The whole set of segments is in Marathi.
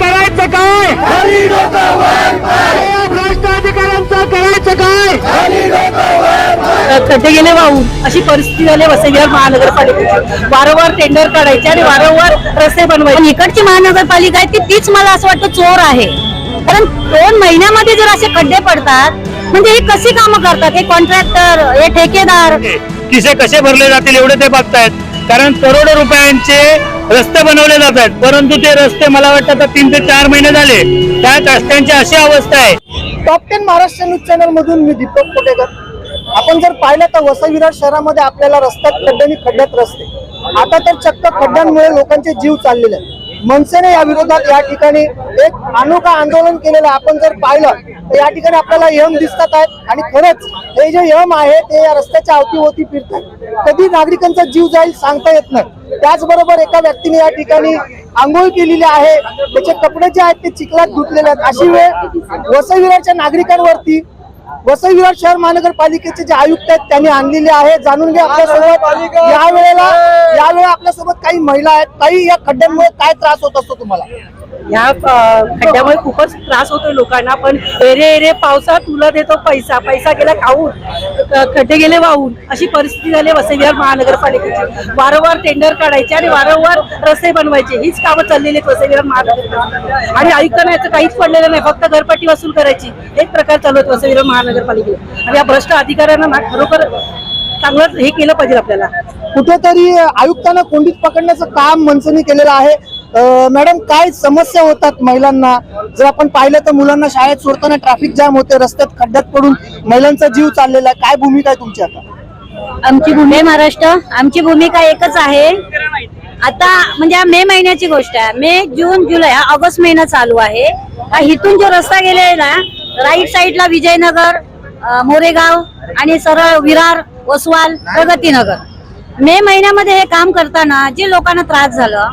करायचं काय? या भ्रष्ट अधिकाऱ्यांचं करायचं काय? खड्डे गेले वाहून अशी परिस्थिती झाली वसईविहार महानगरपालिकेची. वारंवार टेंडर काढायचे आणि वारंवार रस्ते बनवायचे. इकडची महानगरपालिका आहे ती तीच मला असं वाटतं चोर आहे. कारण दोन महिन्यामध्ये जर असे खड्डे पडतात म्हणजे ही कशी कामं करतात? हे कॉन्ट्रॅक्टर हे ठेकेदार? किसे कसे भरले जातील एवढे ते बघतायत. कारण करोडो रुपयांचे रस्ते बनवले जातात. परंतु ते रस्ते मला वाटतं आता तीन ते चार महिने झाले. त्या रस्त्यांची अशी अवस्था आहे. Top ten Maharashtra news channel मधून मी दीपक कोटेकर. आपण जर पाहिलं तर वसई विरार शहरामध्ये आपल्याला रस्त्यात खड्ड्यानी खड्ड्यात रस्ते. आता तर चक्क खड्ड्यांमुळे लोकांचे जीव चाललेले आहेत. मनसेने या विरोधात या ठिकाणी एक अनोखा आंदोलन केलेलं आपण जर पाहिलं तर या ठिकाणी आपल्याला यम दिसतात आहेत. आणि खरंच हे जे यम आहे ते या रस्त्याच्या अवतीभोवती फिरतात. कधी नागरिकांचा जीव जाईल सांगता येत नाही. त्याचबरोबर एका व्यक्तीने या ठिकाणी आंघोळ केलेली आहे. त्याचे कपडे जे आहेत ते चिखलात धुतलेले आहेत. अशी वेळ वसईविराच्या नागरिकांवरती वसई विरार शहर महानगरपालिकेचे जे आयुक्त आहेत त्यांनी आणलेले आहे. जाणून घ्या आपल्यासोबत या वेळेला आपल्यासोबत काही महिला आहेत. काही या खड्ड्यांमुळे काय त्रास होत असतो तुम्हाला? अ, खड्ड्यामुळे खूपच त्रास होतोय लोकांना पण एरे एरे पावसात तुला देतो पैसा. पैसा गेला खाऊन खड्डे गेले वाहून अशी परिस्थिती झाली आहे वसईविहार महानगरपालिकेची. वारंवार टेंडर काढायचे आणि वारंवार रस्ते बनवायचे. हीच कामं चाललेली आहेत वसईविहार महानगरपालिकेची. आणि आयुक्तांना याचं काहीच पडलेलं नाही. फक्त घरपट्टी वसूल करायची. एक प्रकार चालू आहेत वसईविहार महानगरपालिकेत आणि या भ्रष्ट अधिकाऱ्यांना ना खरोखर चांगलं हे केलं पाहिजे आपल्याला. कुठेतरी आयुक्तांना कोंडीत पकडण्याचं काम मनसेने केलेलं आहे. मॅडम काय समस्या होतात महिलांना? जर आपण पाहिलं तर मुलांना शाळेत सोडताना ट्रॅफिक जाम होते रस्त्यात खड्ड्यात पडून महिलांचा जीव चाललेला आहे. काय भूमिका आहे तुमची आता? आमची भूमी महाराष्ट्र. आमची भूमिका एकच आहे. आता म्हणजे हा मे महिन्याची गोष्ट आहे. मे जून जुलै हा ऑगस्ट महिना चालू आहे. इथून जो रस्ता गेलेला आहे ना राईट साईडला विजयनगर मोरेगाव आणि सरळ विरार ओसवाल प्रगतीनगर. मे महिन्यामध्ये हे काम करताना जे लोकांना त्रास झालं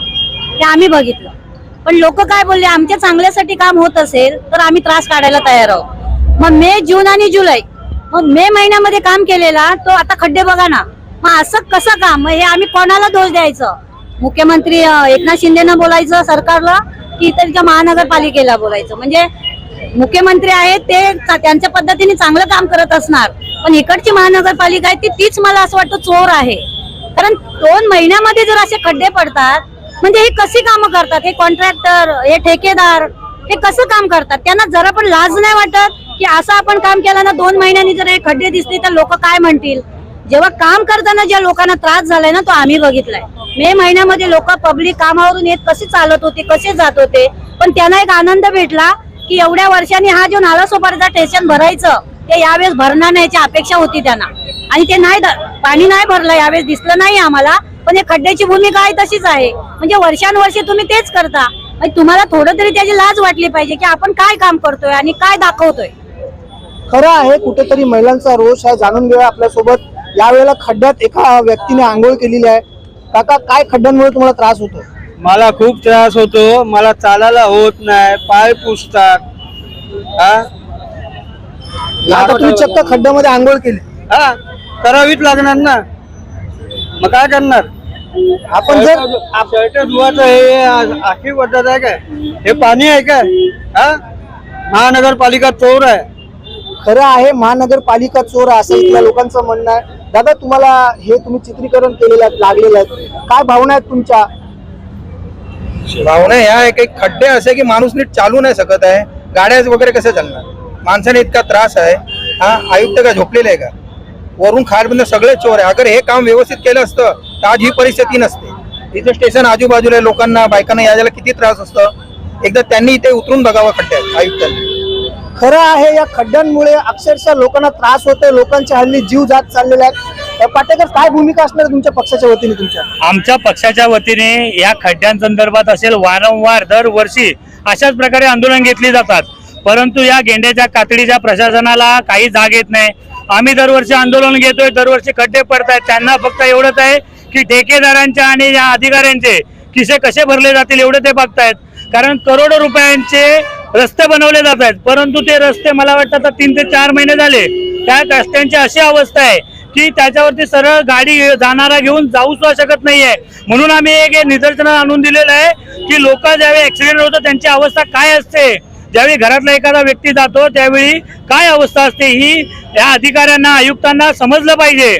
ते आम्ही बघितलं. पण लोक काय बोलले आमच्या चांगल्यासाठी काम होत असेल तर आम्ही त्रास काढायला तयार आहोत. मग मे जून आणि जुलै मग मे महिन्यामध्ये काम केलेला तो आता खड्डे बघा ना. मग असं कसं काम? हे आम्ही कोणाला दोष द्यायचं? मुख्यमंत्री एकनाथ शिंदेना बोलायचं सरकारला की इथलच्या महानगरपालिकेला बोलायचं? म्हणजे मुख्यमंत्री आहेत ते त्यांच्या पद्धतीने चांगलं काम करत असणार. पण इकडची महानगरपालिका आहे ती तीच मला असं वाटतं चोर आहे. कारण दोन महिन्यामध्ये जर असे खड्डे पडतात म्हणजे हे कशी कामं करतात? हे कॉन्ट्रॅक्टर हे ठेकेदार हे कसं काम करतात? त्यांना जरा पण लाज नाही वाटत की असं आपण काम केलं ना दोन महिन्यांनी जर हे खड्डे दिसले तर लोक काय म्हणतील? जेव्हा काम करताना ज्या लोकांना त्रास झालाय ना तो आम्ही बघितलाय. मे महिन्यामध्ये लोक पब्लिक कामावरून येत कसे चालत होते कसे जात होते? पण त्यांना एक आनंद भेटला की एवढ्या वर्षांनी हा जो नालासोपारीचा स्टेशन भरायचं ते यावेळेस भरणार नाही अपेक्षा होती त्यांना. आणि ते नाही पाणी नाही भरलं यावेळेस दिसलं नाही आम्हाला पण हे खड्ड्याची भूमिका आहे तशीच आहे. म्हणजे वर्षानुवर्षे तुम्ही तेच करता. म्हणजे तुम्हाला थोडं तरी त्याची लाज वाटली पाहिजे की आपण काय काम करतोय आणि काय दाखवतोय. खरं आहे कुठेतरी महिलांचा रोष हा जाणून घेऊया आपल्यासोबत. यावेळेला खड्ड्यात एका व्यक्तीने आंघोळ केलेली आहे. काका काय खड्ड्यांमुळे तुम्हाला त्रास होतो मला खूप त्रास होतो मला चालायला होत नाही पाय पुसतात. हा? आता तुम्ही चक्क खड्ड्यामध्ये आंघोळ केली. हा? करावीच लागणार ना. मग काय करणार? आपण जर शर्ट हे आखी पद्धत आहे काय? हे पाणी आहे काय? हा? महानगरपालिका चोर आहे. खरं आहे महानगरपालिका चोर आहे असं इथल्या लोकांचं म्हणणं आहे. दादा तुम्हाला हे तुम्ही चित्रीकरण केलेलं आहे लागलेलं आहे. काय भावना आहेत तुमच्या? भावना ह्या आहे की खड्डे असे की माणूस नीट चालू नाही शकत आहे. गाड्या वगैरे कसे चालणार? माणसाने इतका त्रास आहे. हा आयुक्त का झोपलेले आहे का? वरून खाडबंद सगळे चोर आहे. अगर हे काम व्यवस्थित केलं असतं तर आज ही परिस्थिती नसते. इथे स्टेशन आजूबाजूला आहे, लोकांना बायकांना यायला किती त्रास असतं? एकदा त्यांनी इथे उतरून बघावं खड्ड्यात आयुक्तांनी. खरं आहे या खड्ड्यांमुळे अक्षरशः लोकांना त्रास होतोय. लोकांच्या हल्ली जीव जात चाललेले आहेत. अ, पाटेकर काय भूमिका असणार तुमच्या पक्षाच्या वतीने तुमच्या? आमच्या पक्षाच्या वतीने या खड्ड्यांसंदर्भात असेल वारंवार दरवर्षी अशाच प्रकारे आंदोलन घेतली जातात. परंतु या गेंड्याच्या कातडीच्या प्रशासनाला काही जाग येत नाही. आम्ही दरवर्षी आंदोलन घेतोय दरवर्षी खड्डे पडतायत. त्यांना फक्त एवढंच आहे की ठेकेदारांच्या आणि या अधिकाऱ्यांचे किसे कसे भरले जातील एवढे ते बघतायत. कारण करोडो रुपयांचे रस्ते बनवले जात आहेत परंतु ते रस्ते मला वाटतं आता तीन ते चार महिने झाले. त्या रस्त्यांची अशी अवस्था आहे की त्याच्यावरती सरळ गाडी जाणारा घेऊन जाऊ सुद्धा शकत नाहीये. म्हणून आम्ही एक हे निदर्शन आणून दिलेलं आहे की लोक ज्यावेळी ऍक्सिडेंट होतो त्यांची अवस्था काय असते ज्यावेळी घरातला एखादा व्यक्ती जातो त्यावेळी काय अवस्था असते ही या अधिकाऱ्यांना आयुक्तांना समजलं पाहिजे.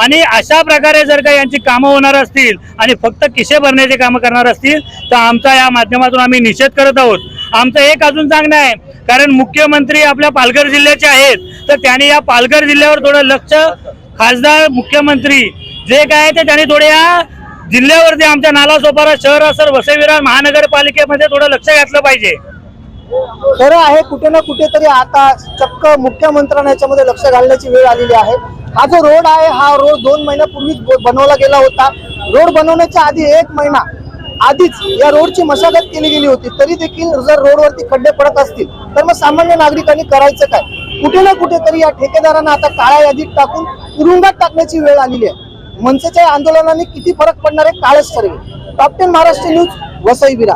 आणि अशा प्रकारे जर का यांची कामं होणार असतील आणि फक्त किशे भरण्याचे कामं करणार असतील तर आमचा या माध्यमातून आम्ही निषेध करत आहोत. आमचं एक अजून सांगणं आहे कारण मुख्यमंत्री आपल्या पालघर जिल्ह्याचे आहेत तर त्यांनी या पालघर जिल्ह्यावर थोडं लक्ष खासदार मुख्यमंत्री जे काय आहे ते त्यांनी थोडे या जिल्ह्यावरती आमच्या नालासोपारा शहर असेल वसई महानगरपालिकेमध्ये थोडं लक्ष घातलं पाहिजे. खरं आहे कुठे ना कुठेतरी आता चक्क मुख्यमंत्र्यांना याच्यामध्ये लक्ष घालण्याची वेळ आलेली आहे. हा जो रोड आहे हा रोड दोन महिन्यापूर्वीच बनवला गेला होता. रोड बनवण्याच्या आधी एक महिना आधीच या रोडची मशागत केली गेली होती. तरी देखील जर रोडवरती खड्डे पडत असतील तर मग सामान्य नागरिकांनी करायचं काय? कुठे ना कुठेतरी या ठेकेदारांना आता काळ्या यादीत टाकून तुरुंगात टाकण्याची वेळ आलेली आहे. मनसेच्या आंदोलनाने किती फरक पडणार आहे काळच ठरवेल top ten Maharashtra news Vasai Virar